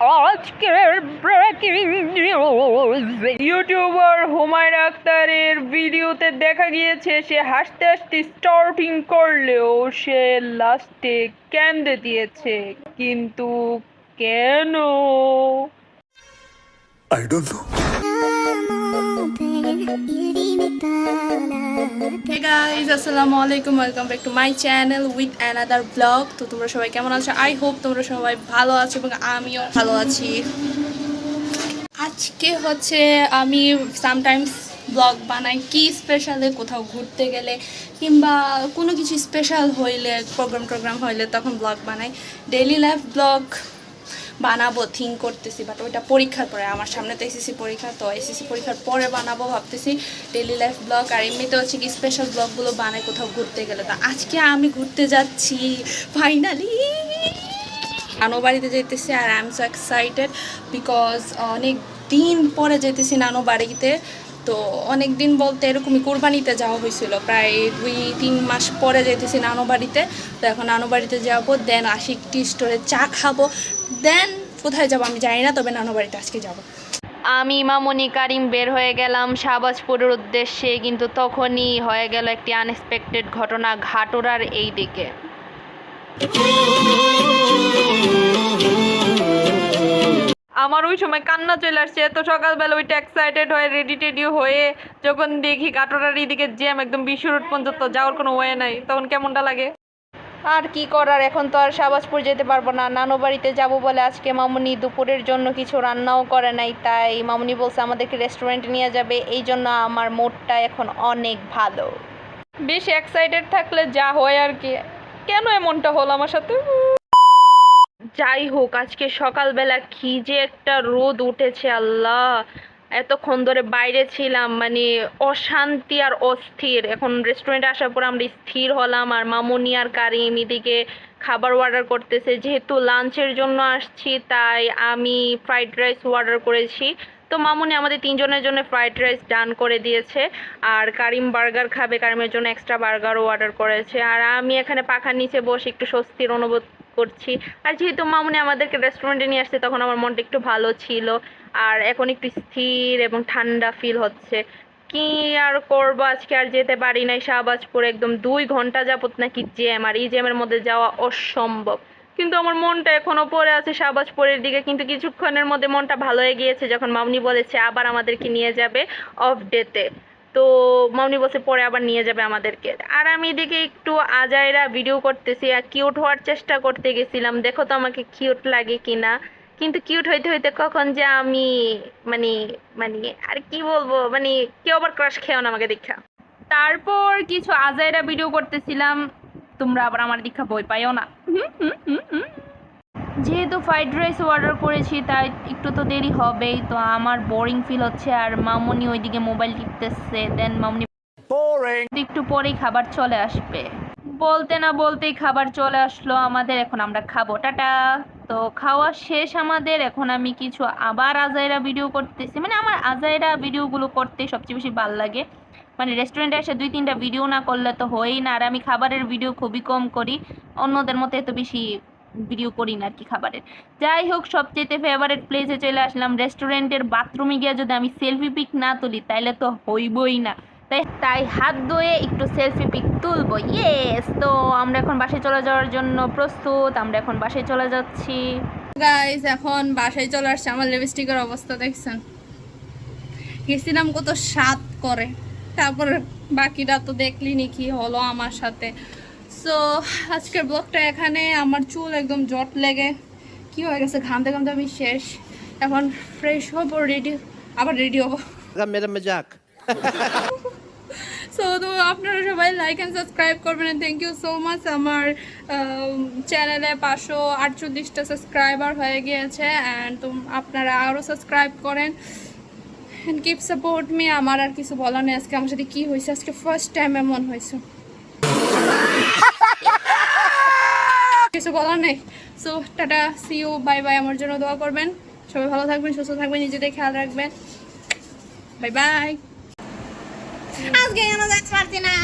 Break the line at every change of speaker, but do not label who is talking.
আজকের breaking news YouTuber Humayun আক্তারের ভিডিওতে দেখা গিয়েছে সে হাসতে হাসতে স্টার্টিং করলেও সে লাস্টে কেন্দে দিয়েছে। কিন্তু কেন?
I don't know.
Hey guys আসসালামু আলাইকুম welcome back to my channel with another vlog তো তোমরা সবাই কেমন আছো? আই হোপ তোমরা সবাই ভালো আছো এবং আমিও ভালো আছি। আজকে হচ্ছে আমি সামটাইমস ব্লগ বানাই কি স্পেশালে কোথাও ঘুরতে গেলে কিংবা কোনো কিছু স্পেশাল হইলে প্রোগ্রাম টোগ্রাম হইলে তখন ব্লগ বানাই। ডেইলি লাইফ ব্লগ বানাবো থিঙ্ক করতেছি বাট ওইটা পরীক্ষার পরে, আমার সামনে তো এসএসসি পরীক্ষা, তো এসএসসি পরীক্ষার পরে বানাবো ভাবতেছি। ডেলি লাইফ ব্লগ আর এমনিতে হচ্ছে কি স্পেশাল ব্লগগুলো বানায় কোথাও ঘুরতে গেলে। তো আজকে আমি ঘুরতে যাচ্ছি ফাইনালি নানো বাড়িতে যেতেছি আর I am so excited because অনেক দিন পরে যেতেছি নানু বাড়িতে। তো অনেক দিন বলতে এরকমই কোরবানিতে যাওয়া হয়েছিল। প্রায় দুই, তিন মাস পরে যেতেছি নানু বাড়িতে। তো এখন নানু বাড়িতে যাব, দেন আশি টি স্টোরে চা খাব। দেন কোথায় যাব আমি জানি না, তবে নানু বাড়িতে আজকে যাব।
আমি মামনি কারিম বের হয়ে গেলাম শাহবাজপুরের উদ্দেশ্যে, কিন্তু তখনই হয়ে গেল একটি আনএক্সপেক্টেড ঘটনা ঘাটোরার এই দিকে আমার ওই সময় কান্না চলে আসছে। এত সকালবেলা ওইটা এক্সাইটেড হয়ে রেডি টেডি হয়ে যখন দেখি কাটোরার এইদিকে জ্যাম একদম বিশ্ব রোড পর্যন্ত যাওয়ার কোনো ওয়ে নাই। তখন কেমনটা লাগে? আর কি করার? এখন তো আর শাহবাজপুর যেতে পারব না। নানু বাড়িতে যাব বলে আজকে মামুনি দুপুরের জন্য কিছু রান্নাও করে নাই তাই মামুনি বলছে আমাদেরকে রেস্টুরেন্টে নিয়ে যাবে। এই জন্য আমার মোডটা এখন অনেক ভালো। বেশি এক্সাইটেড থাকলে যা হয় আর কি। কেন এমনটা হলো আমার সাথে? যাই হোক, আজকে সকালবেলা কি যে একটা রোদ উঠেছে আল্লাহ। এতক্ষণ ধরে বাইরে ছিলাম মানে অশান্তি আর অস্থির। এখন রেস্টুরেন্টে আসার পর আমরা স্থির হলাম আর মামুনি আর কারিম এদিকে খাবার অর্ডার করতেছে। যেহেতু লাঞ্চের জন্য আসছি, তাই আমি ফ্রাইড রাইস অর্ডার করেছি। তো মামুনি আমাদের তিনজনের জন্য ফ্রাইড রাইস ডান করে দিয়েছে আর কারিম বার্গার খাবে, কারিমের জন্য এক্সট্রা বার্গারও অর্ডার করেছে। আর আমি এখানে পাখার নিচে বসে একটু স্বস্তির অনুভব করছি। আর যেহেতু মামুনি আমাদেরকে রেস্টুরেন্টে নিয়ে আসছে, তখন আমার মনটা একটু ভালো ছিল। আর এখন একটু স্থির এবং ঠান্ডা ফিল হচ্ছে। কি আর করব আজকে? আর যেতে পারি নাই শাহবাজপুর। একদম দুই ঘণ্টা যাবত নাকি জ্যাম আর এই জ্যামের মধ্যে যাওয়া অসম্ভব। কিন্তু আমার মনটা এখনও পড়ে আছে শাহবাজপুরের দিকে। কিন্তু কিছুক্ষণের মধ্যে মনটা ভালো হয়ে গিয়েছে যখন মামনি বলেছে আবার আমাদেরকে নিয়ে যাবে অফ ডেতে তো মামনি বলছে, পরে আবার নিয়ে যাবে আমাদেরকে। আর আমি এদিকে একটু আজাইরা ভিডিও করতেছি আর কিউট হওয়ার চেষ্টা করতে গেছিলাম। দেখো তো আমাকে কিউট লাগে কিনা। কিন্তু কিউট হইতে হইতে কখন যে আমি মানে মানে আর কি বলব মানে কেউ আবার ক্রাশ খেও না আমাকে দেখা। তারপর কিছু আজাইরা ভিডিও করতেছিলাম, তোমরা আবার আমার দীক্ষা বই পাইও না। যেহেতু ফ্রাইড রাইস অর্ডার করেছি তাই একটু তো দেরি হবেই। তো আমার বোরিং ফিল হচ্ছে আর মামুনি ওইদিকে মোবাইল টিপতেছে দেন মামুনি. একটু পরেই খাবার চলে আসবে। বলতে না বলতেই খাবার চলে আসলো আমাদের এখন আমরা খাব। টাটা। তো খাওয়া শেষ আমাদের এখন আমি কিছু আবার আজাইরা ভিডিও করতেছি। মানে আমার আজাইরা ভিডিওগুলো করতে সবচেয়ে বেশি ভালো লাগে। মানে রেস্টুরেন্টে এসে দুই তিনটা ভিডিও না করলে তো হয়ই না। আর আমি খাবারের ভিডিও খুবই কম করি। অন্যদের মতো এত বেশি ভিডিও করি না আর কি খাবারের। যাই হোক সবচেয়ে ফেভারেট প্লেসে চলে আসলাম রেস্টুরেন্টের বাথরুমে গিয়ে যদি আমি সেলফি পিক না তুলি, তাইলে তো হইবই না। তাই তাই হাত ধুয়ে একটু সেলফি পিক তুলবো। ইয়েস তো আমরা এখন বাসে চলে যাওয়ার জন্য প্রস্তুত, আমরা এখন বাসে চলে যাচ্ছি।
গাইজ এখন বাসায় চলে আসছে, আমার লিপস্টিকের অবস্থা দেখছেন? গেছিলাম কত স্বাদ করে। তারপর বাকিটা তো দেখলিনি কি হলো আমার সাথে। সো আজকের ব্লগটা এখানে আমার চুল একদম জট লেগে। কি হয়ে গেছে? ঘামতে ঘামতে আমি শেষ। এখন ফ্রেশ হব রেডি আবার রেডি হব। সো তো আপনারা সবাই লাইক অ্যান্ড সাবস্ক্রাইব করবেন থ্যাংক ইউ সো মাচ আমার চ্যানেলে পাঁচশো আটচল্লিশটা সাবস্ক্রাইবার হয়ে গিয়েছে অ্যান্ড তো আপনারা আরও সাবস্ক্রাইব করেন। অ্যান্ড কিপ সাপোর্ট মি আমার আর কিছু বলার নেই। আজকে আমার সাথে কী হয়েছে? আজকে ফার্স্ট টাইম এমন হয়েছে। কিছু বলার নেই। So tata see you bye bye আমার জন্য দোয়া করবেন। সবাই ভালো থাকবেন, সুস্থ থাকবেন, নিজেদের খেয়াল রাখবেন। বাই বাই আজকে কেন পারছি না।